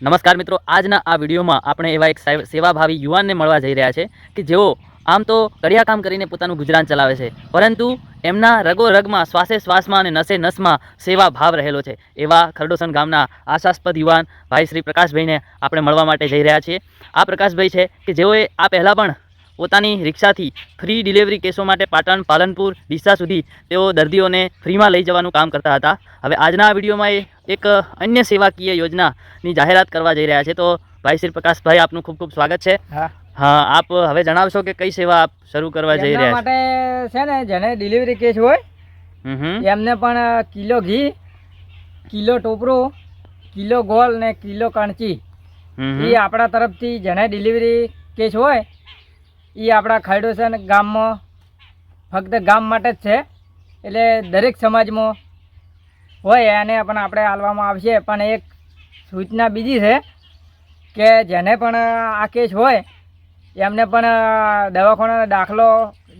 નમસ્કાર મિત્રો, આજના આ વિડીયોમાં આપણે એવા એક સેવાભાવી યુવાનને મળવા જઈ રહ્યા છે કે જેઓ આમ તો કડિયા કામ કરીને પોતાનું ગુજરાન ચલાવે છે, પરંતુ એમના રગો રગમાં શ્વાસે શ્વાસમાં અને નસે નસમાં સેવા ભાવ રહેલો છે. એવા ખરડોસન ગામના આશાસ્પદ યુવાન ભાઈ શ્રી પ્રકાશભાઈને આપણે મળવા માટે જઈ રહ્યા છીએ. આ પ્રકાશભાઈ છે કે જેઓએ આ પહેલાં પણ પોતાની રિક્ષાથી ફ્રી ડિલિવરી કેસો માટે પાટણ પાલનપુર ડીસા સુધી તેઓ દર્દીઓને ફ્રીમાં લઈ જવાનું કામ કરતા હતા. હવે આજના વિડીયોમાં એ એક અન્ય સેવાકીય યોજનાની જાહેરાત કરવા જઈ રહ્યા છે. તો ભાઈ શ્રી પ્રકાશભાઈ આપનું ખૂબ ખૂબ સ્વાગત છે. હા. આપ હવે જણાવશો કે કઈ સેવા આપ શરૂ કરવા જઈ રહ્યા માટે છે ને જેને ડિલિવરી કેસ હોય. એમને પણ કિલો ઘી કિલો ટોપરું કિલો ગોળ ને કિલો કણચી. એ આપણા તરફથી જેને ડિલિવરી કેસ હોય એ આપણા ખરડોસન ગામમાં ફક્ત ગામ માટે જ છે. એટલે દરેક સમાજમાં હોય એને પણ આપણે હાલવામાં આવશે. પણ એક સૂચના બીજી છે કે જેને પણ આ કેસ હોય એમને પણ દવાખાનાનો દાખલો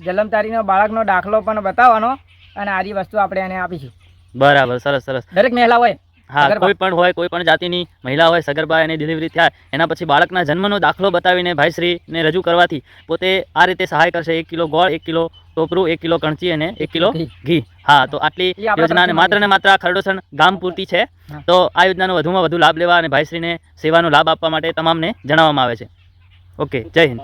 જન્મ તારીખનો બાળકનો દાખલો પણ બતાવવાનો અને આરી વસ્તુ આપણે એને આપીશું. બરાબર સરસ સરસ. દરેક મહિલા હોય. હા કોઈ પણ હોય કોઈ પણ જાતિની મહિલા હોય સગર્ભા એની ડિલિવરી થાય એના પછી બાળકના જન્મનો દાખલો બતાવીને ભાઈશ્રીને રજૂ કરવાથી પોતે આ રીતે સહાય કરશે. એક કિલો ગોળ એક કિલો ટોપરું એક કિલો કણચી અને એક કિલો ઘી. હા તો આટલી યોજના માત્ર ને માત્ર આ ખરડોસણ ગામ પૂરતી છે. તો આ યોજનાનો વધુમાં વધુ લાભ લેવા અને ભાઈશ્રીને સેવાનો લાભ આપવા માટે તમામને જણાવવામાં આવે છે. ઓકે જય હિન્દ.